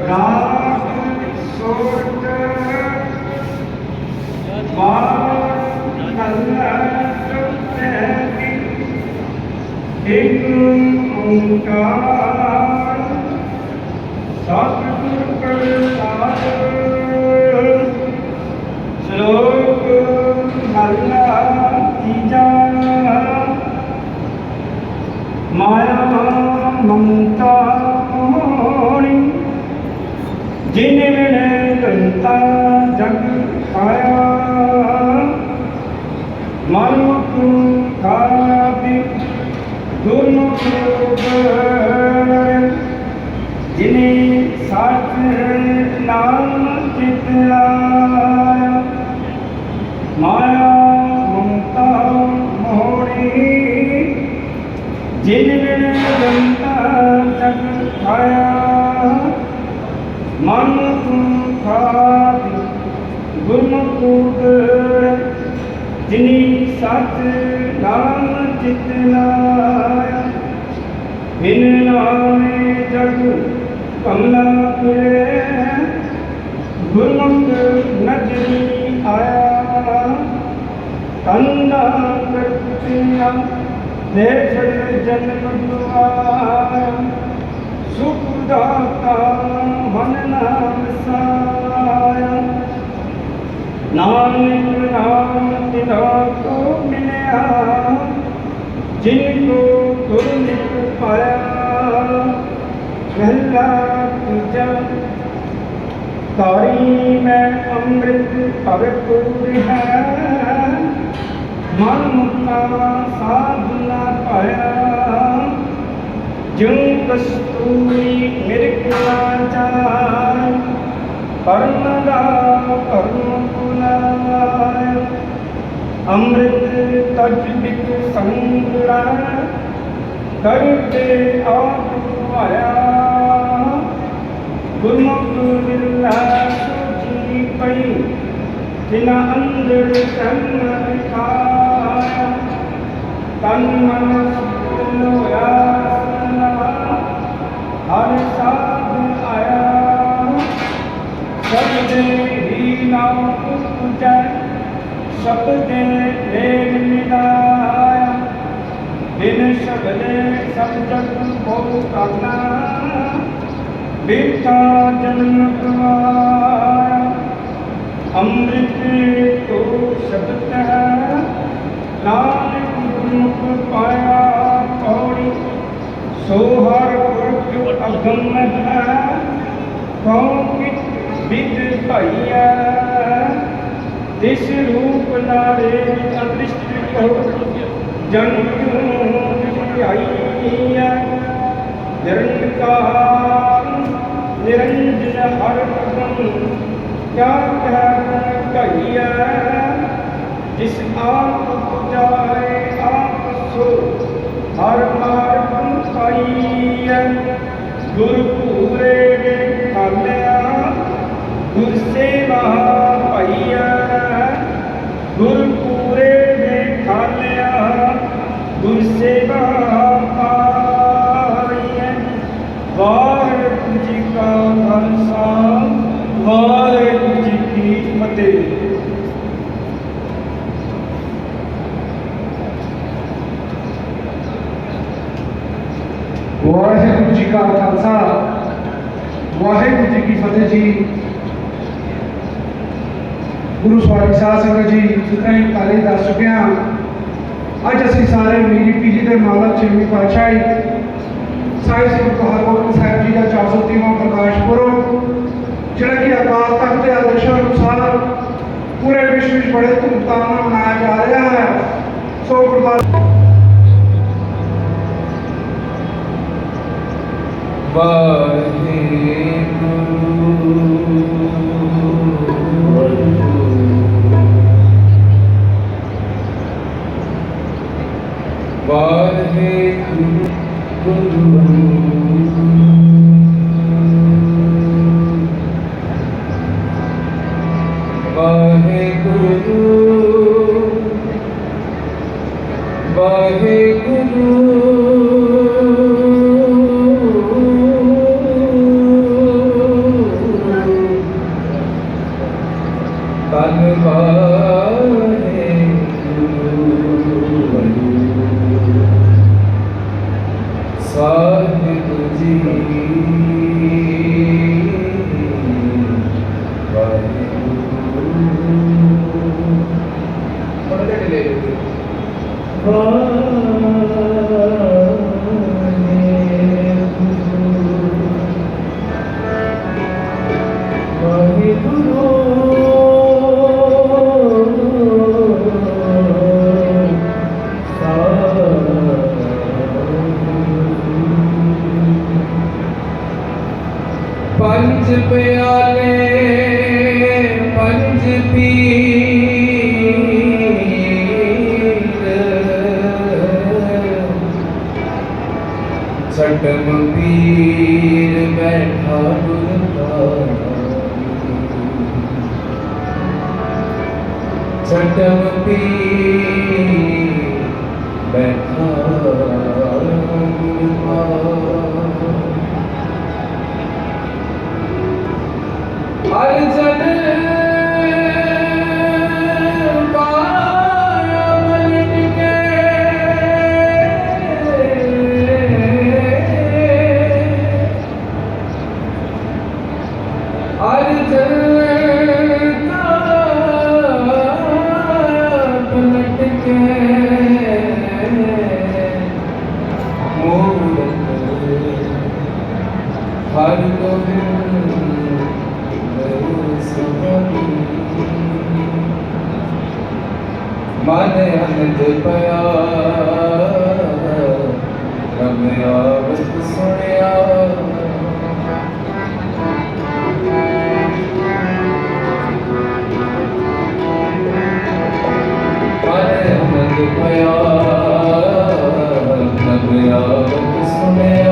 ਰਾਗ ਸੋਟ ਵਾਰ ਕੱਲਾ ਚੁੱਪੇ ਇੱਕ ਓੰਕਾਰ ਸਤਿਗੁਰ ਮਨੁਖ ਖਾਪਿ ਗੁਰਮੁਖ ਜਿਨੇ ਸਤ ਨਾਮ ਚਿਤ ਲਾਇਆ ਮਾਇਆ ਮਮਤਾ ਮੋਹਣੀ ਜਿਨ ਵਿਣ ਗੰਤਾ ਜਗ ਆਇਆ ਮਨ ਖਾਪਿ ਗੁਰਮੁਖ ਜਿਨੀ ਸਤ ਨਾਮ ਚਿਤ ਲਾਇਆ, ਬਿਨ ਨਾਮੇ ਜਗ ਕਮਲਾ ਪੁਰੇ ਗੁਰਮੁਖ ਨਜਰੀ ਆਇਆ ਕੰਦਾ ਕਰਤਿਆ ਦੇ ਛੜ ਜਨਮ ਦੁਆਇਆ ਸੁਖ ਦਾਤਾ ਮਨ ਨਾਮ ਸਾਇਆ। ਨਾਨਕ ਨਾਮ ਤਿਨਾ ਕੋ ਮਿਲਿਆ ਜਿਨ ਕੋ ਗੁਰਮੁਖ ਪਾਇਆ ਮਹਿਲਾ ਤੀਜਾ ਤਾਰੀ ਮੈਂ ਅੰਮ੍ਰਿਤ ਭਰਪੂਰ ਹੈ ਮਨ ਮੁਕਤਾ ਸਾਧਨਾ ਪਾਇਆ ਜਿਉ ਕਸਤੂਰੀ ਮਿਰਗਲਾ ਜਾਏ ਪਰਮ ਦਾ ਪਰਮ ਅੰਮ੍ਰਿਤ ਤਜ ਬਿਕ ਸੰਗੜਾ ਕਰਤੇ ਆਪ ਆਇਆ। ਗੁਰਮੁਖ ਮਿਲਾ ਸੁਜੀ ਪਈ ਜਿਨਾ ਅੰਦਰ ਤਨ ਦਿਖਾਇਆ ਤਨ ਮਨ ਸਭ ਹਰ ਸਾਧ ਆਇਆ। ਸਬਦੇ ਹੀ ਨਾਮ ਉਪਜੈ ਸਬਦੇ ਵੇਗ ਨਿਦਾਇਆ, ਬਿਨ ਸ਼ਬਦੇ ਸਭ ਜਗ ਬਹੁ ਕਰਨਾ ਬੇਟਾ ਜਨਮ ਗਵਾਇਆ ਅੰਮ੍ਰਿਤ ਤੋ ਸ਼ਬਦ ਹੈ, ਨਾਨਕ ਗੁਰਮੁਖ ਪਾਇਆ ਪੌੜੀ ਸੋ ਹਰ ਪੁਰਖ ਅਗਮ ਹੈ ਕਉ ਕਿਤ ਵਿਦ ਭਾਈਆ ਤਿਸ ਰੂਪ ਅਦ੍ਰਿਸ਼ਟ ਕੋ ਜਨ ਕਿਉ ਆਈਆ? ਨਿਰੰਕਾਰ, ਨਿਰੰਜਨ ਹਰ ਪਦਮ ਕਿਆ ਕਹਿ ਕਹੀਆ ਜਿਸ ਆਪ ਪੁਜਾਏ ਆਪ ਸੋ, ਹਰ ਮਾਰਗ ਪਾਈਐ। ਗੁਰ ਪੂਰੇ ਦੇ ਖਾਲਿਆ ਵਾਹਿਗੁਰੂ ਜੀ ਕਾ ਖਾਲਸਾ ਵਾਹਿਗੁਰੂ ਜੀ ਕੀ ਫਤਿਹ ਜੀ ਗੁਰੂ ਸਵਾਮੀ ਸਾਧ ਸੰਗਤ ਜੀ ਜਿਤਨੇ ਪਹਿਲੇ ਦੱਸ ਚੁੱਕੇ ਹਾਂ ਅੱਜ ਅਸੀਂ ਸਾਰੇ ਮੀਰੀ ਪੀਜੀ ਦੇ ਮਾਲਕ ਛੇਵੀਂ ਪਾਤਸ਼ਾਹੀ ਸਾਈ ਸ੍ਰੀ ਹਰਗੋਬਿੰਦ ਸਾਹਿਬ ਜੀ ਦਾ 430ਵਾਂ ਪ੍ਰਕਾਸ਼ ਪੁਰਬ ਜਿਹੜਾ ਕਿ ਅਕਾਲ ਤਖਤ ਦੇ ਆਦਰਸ਼ਾਂ ਅਨੁਸਾਰ ਪੂਰੇ ਵਿਸ਼ਵ ਵਿੱਚ ਬੜੇ ਧੂਮਧਾਮ ਨਾਲ ਮਨਾਇਆ ਜਾ ਰਿਹਾ ਹੈ ਸੋ ਗੁਰਦੁਆਰਾ ਵਾਹਿਗੁਰੂ Oh. ਛਟਮ ਪੀਰ ਬੈਠਾ ਗੁਰਦਾਰ ਛਟਮ ਪੀਰ ਬੈਠਾ ਗੁਰਦਾਰ ਹਰ ਮਨ ਅੰਧ ਪਿਆ ਰਮਿਆ ਵਸਤ ਸੁਣਿਆ ਮਨ ਅੰਧ ਪਿਆ ਰਮਿਆ ਵਸਤ ਸੁਣਿਆ